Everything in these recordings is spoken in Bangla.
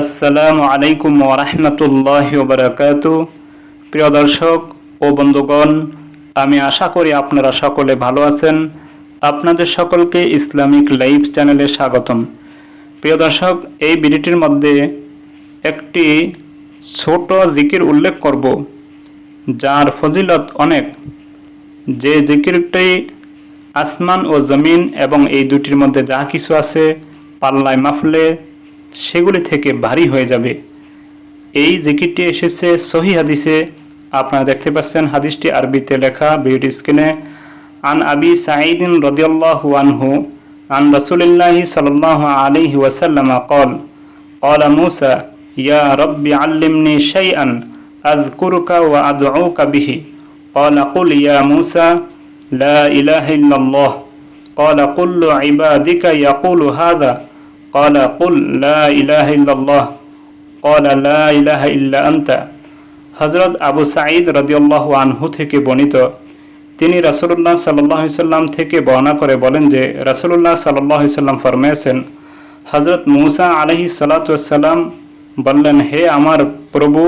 আসসালামু আলাইকুম ওরহমতুল্লাহ বারাকাতু প্রিয় দর্শক ও বন্ধুগণ, আমি আশা করি আপনারা সকলে ভালো আছেন। আপনাদের সকলকে ইসলামিক লাইভ চ্যানেলে স্বাগতম। প্রিয় দর্শক, এই ভিডিওটির মধ্যে একটি ছোট জিকির উল্লেখ করব, যার ফজিলত অনেক। যে জিকিরটি আসমান ও জমিন এবং এই দুটির মধ্যে যা কিছু আছে, পাল্লায় মাফলে সেগুলি থেকে ভারী হয়ে যাবে এই জিকিরটি এসেছে সহি হাদিসে আপনারা দেখতে পাচ্ছেন হাদিসটি আরবিতে লেখা ভিডিও স্ক্রিনে আন আবি সাঈদিন রদিয়াল্লাহু আনহু আন রাসূলিল্লাহি সাল্লাল্লাহু আলাইহি ওয়াসাল্লাম قال قال موسى يا رب علمني شيئا أذكرك وأدعوك به قال قل يا موسى لا إله إلا الله قال كل عبادك يقول هذا قال قل لا إله إلا الله قال لا إله إلا أنت হজরত আবু সাঈদ রদিউল্লাহ আনহু থেকে বর্ণিত তিনি রাসুল্লাহ সাল্লাহ সাল্লাম থেকে বর্ণনা করে বলেন যে রাসুল্লাহ সাল্লাহ সাল্লাম ফরমেয়েছেন হজরত মুসা আলহি সাল্লাতাম বললেন হে আমার প্রভু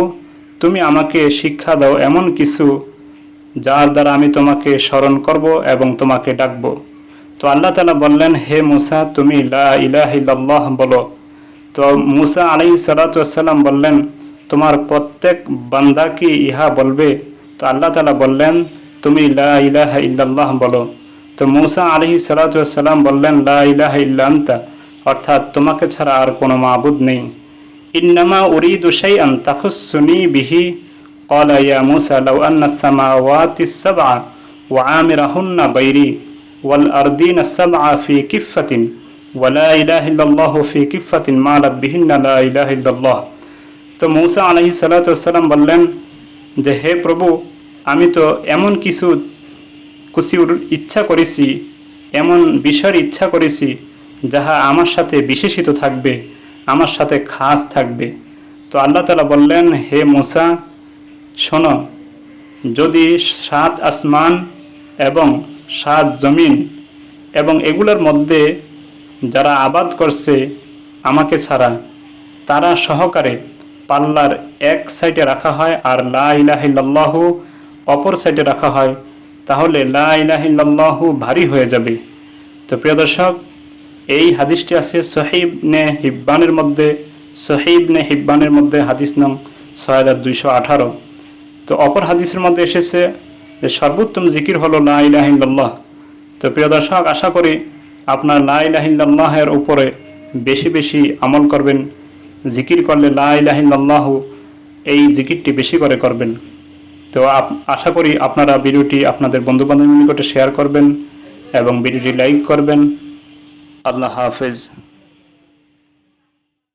তুমি আমাকে শিক্ষা দাও এমন কিছু যার দ্বারা আমি তোমাকে স্মরণ করব এবং তোমাকে ডাকব তো আল্লাহ তালা বললেন হে মুসা তুমি ইলাহিল্লাহ বলো তো মুসা আলি সালাতাম বললেন তোমার প্রত্যেক বান্দা কি ইহা বলবে তো আল্লাহ তালা বললেন তুমি ইলাহ ইল্লাহ বলো তো মৌসা আলহি সালাতাম বললেন লা ইলাহ ইল্লান্তা অর্থাৎ তোমাকে ছাড়া আর কোনো মাবুদ নেই ইন্নামা উরিদ উসাই আন তাখুসুনি বিহি কলা ইয়া মুসা লাউ আন্না সামাওয়াতি সাবা ওয়া আমিরাহুন্না বাইরি ওয়াল আরদিন আসামআ ফি কিফাতিন ওয়ালা ইলাহ ইল্লাল্লাহ ফি কিফাতিন মা রাব্বিহিন্না লা ইলাহ ইল্লাল্লাহ। তো মৌসা আলহি সালাতাম বললেন যে, হে প্রভু, আমি তো এমন কিছু কুসিউর ইচ্ছা করেছি, এমন বিষয়ের ইচ্ছা করেছি, যাহা আমার সাথে বিশেষিত থাকবে, আমার সাথে খাস থাকবে। তো আল্লাহ তালা বললেন, হে মোসা, শোনো, যদি সাত আসমান এবং সাত জমিন এবং এগুলোর মধ্যে যারা আবাদ করছে আমাকে ছাড়া, তারা সহকারে পাল্লার এক সাইডে রাখা হয় আর লা ইলাহিল্লাহু অপর সাইডে রাখা হয়, তাহলে লা ইলাহিল্লাহু ভারী হয়ে যাবে। তো প্রিয় দর্শক, এই হাদিসটি আছে সহিব নে হিব্বানের মধ্যে সহিব নে হিব্বানের মধ্যে হাদিস নং ছয় হাজার দুইশো আঠারো। তো অপর হাদিসের মধ্যে এসেছে যে সর্বোত্তম জিকির হলো লা ইলাহিল্লাহ তো প্রিয় দর্শক, আশা করি আপনার লা ইলাহিল্লাহের উপরে বেশি বেশি আমল করবেন। জিকির করলে লা ইলাহিল্লাহ এই জিকিরটি বেশি করে করবেন। তো আশা করি আপনারা ভিডিওটি আপনাদের বন্ধুবান্ধবের নিকটে শেয়ার করবেন এবং ভিডিওটি লাইক করবেন। আল্লাহ হাফেজ।